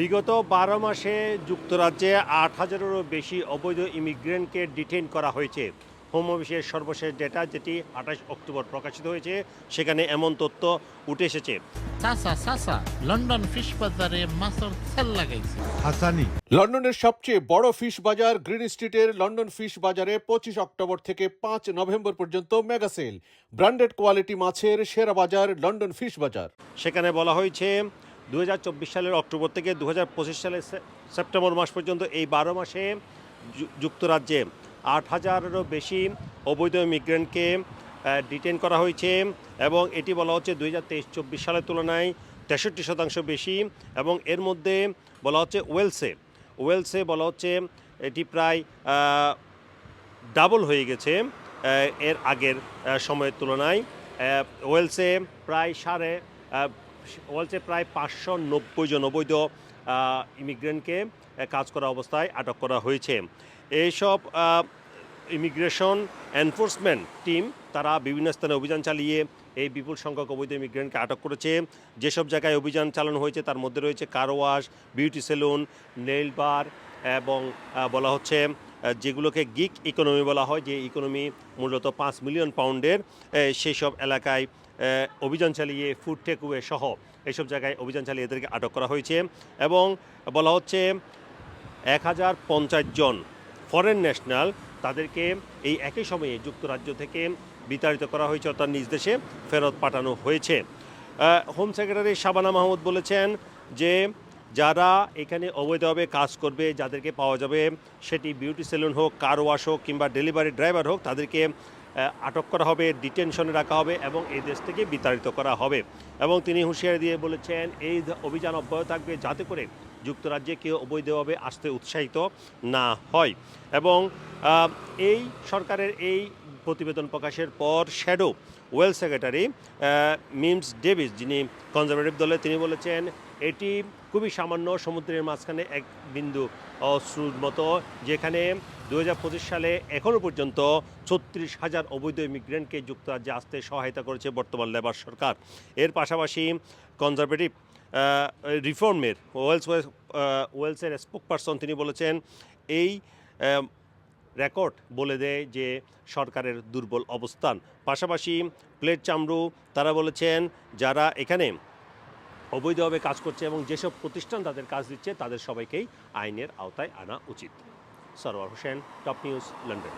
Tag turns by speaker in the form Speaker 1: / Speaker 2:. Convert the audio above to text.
Speaker 1: বিগত বারো মাসে যুক্তরাজ্যে আট হাজারেরও বেশি অবৈধ ইমিগ্রেন্টকে ডিটেইন করা হয়েছে। হোম অফিসের সর্বশেষ ডেটা যেটি আঠাশ অক্টোবর প্রকাশিত হয়েছে সেখানে এমন তথ্য উঠে এসেছে।
Speaker 2: লন্ডন ফিশ বাজারে মাছের সেল লাগাইছে।
Speaker 3: হাসানি।
Speaker 4: লন্ডনের সবচেয়ে বড় ফিশ বাজার গ্রিন স্ট্রিটের লন্ডন ফিশ বাজারে পঁচিশ অক্টোবর থেকে পাঁচ নভেম্বর পর্যন্ত মেগা সেল। ব্র্যান্ডেড কোয়ালিটি মাছের সেরা বাজার লন্ডন ফিশ বাজার।
Speaker 1: সেখানে বলা হয়েছে দু হাজার চব্বিশ সালের অক্টোবর থেকে দু সালের সেপ্টেম্বর মাস পর্যন্ত এই বারো মাসে যুক্তরাজ্যে আট হাজারেরও বেশি অবৈধ ইমিগ্রেন্টকে ডিটেন করা হয়েছে এবং এটি বলা হচ্ছে দুই হাজার তেইশ চব্বিশ সালের তুলনায় তেষট্টি শতাংশ বেশি এবং এর মধ্যে বলা হচ্ছে ওয়েলসে। ওয়েলসে বলা হচ্ছে এটি প্রায় ডাবল হয়ে গেছে এর আগের সময়ের তুলনায়। ওয়েলসে প্রায় সাড়ে ওয়েলসে প্রায় পাঁচশো নব্বই জন অবৈধ ইমিগ্রেন্টকে কাজ করা অবস্থায় আটক করা হয়েছে। এইসব ইমিগ্রেশন এনফোর্সমেন্ট টিম তারা বিভিন্ন স্থানে অভিযান চালিয়ে এই বিপুল সংখ্যক অবৈধ ইমিগ্রেন্টকে আটক করেছে। যেসব জায়গায় অভিযান চালানো হয়েছে তার মধ্যে রয়েছে car wash beauty salon, nail bar এবং বলা হচ্ছে যেগুলোকে গিক ইকোনমি বলা হয়, যে ইকোনমি মূলত পাঁচ মিলিয়ন পাউন্ডের সেই সব এলাকায় অভিযান চালিয়ে ফুড টেকওয়ে সহ এইসব জায়গায় অভিযান চালিয়ে এদেরকে আটক করা হয়েছে এবং বলা হচ্ছে এক হাজার পঞ্চাশ জন ফরেন ন্যাশনাল তাদেরকে এই একই সময়ে যুক্তরাজ্য থেকে বিতাড়িত করা হয়েছে, অর্থাৎ নিজ দেশে ফেরত পাঠানো হয়েছে। হোম সেক্রেটারি শাবানা মাহমুদ বলেছেন যে যারা এখানে অবৈধভাবে কাজ করবে, যাদেরকে পাওয়া যাবে সেটি বিউটি সেলুন হোক কার ওয়াশ হোক কিংবা ডেলিভারি ড্রাইভার হোক, তাদেরকে আটক করা হবে ডিটেনশনে রাখা হবে এবং এই দেশ থেকে বিতাড়িত করা হবে। এবং তিনি হুঁশিয়ারি দিয়ে বলেছেন, এই অভিযান অব্যাহত থাকবে যাতে করে যুক্তরাজ্যে কেউ অবৈধভাবে আসতে উৎসাহিত না হয়। এবং এই সরকারের এই প্রতিবেদন প্রকাশের পর shadow Wales secretary Mims Davies, যিনি কনজারভেটিভ দলে, তিনি বলেছেন, এটি খুবই সামান্য সমুদ্রের মাঝখানে এক বিন্দু অশ্রুর মতো, যেখানে দু হাজার পঁচিশ সালে এখনও পর্যন্ত ছত্রিশ হাজার অবৈধ ইমিগ্রেন্টকে যুক্তরাজ্যে আসতে সহায়তা করেছে বর্তমান লেবার সরকার। এর পাশাপাশি কনজারভেটিভ রিফর্মের, ওয়েলস ওয়েলসের স্পোক পারসন তিনি বলেছেন, এই রেকর্ড বলে দেয় যে সরকারের দুর্বল অবস্থান। পাশাপাশি প্লেট চামড়ু, তারা বলেছেন, যারা এখানে অবৈধভাবে কাজ করছে এবং যেসব প্রতিষ্ঠান তাদের কাজ দিচ্ছে, তাদের সবাইকেই আইনের আওতায় আনা উচিত। Sarwar Hossain, top news, London.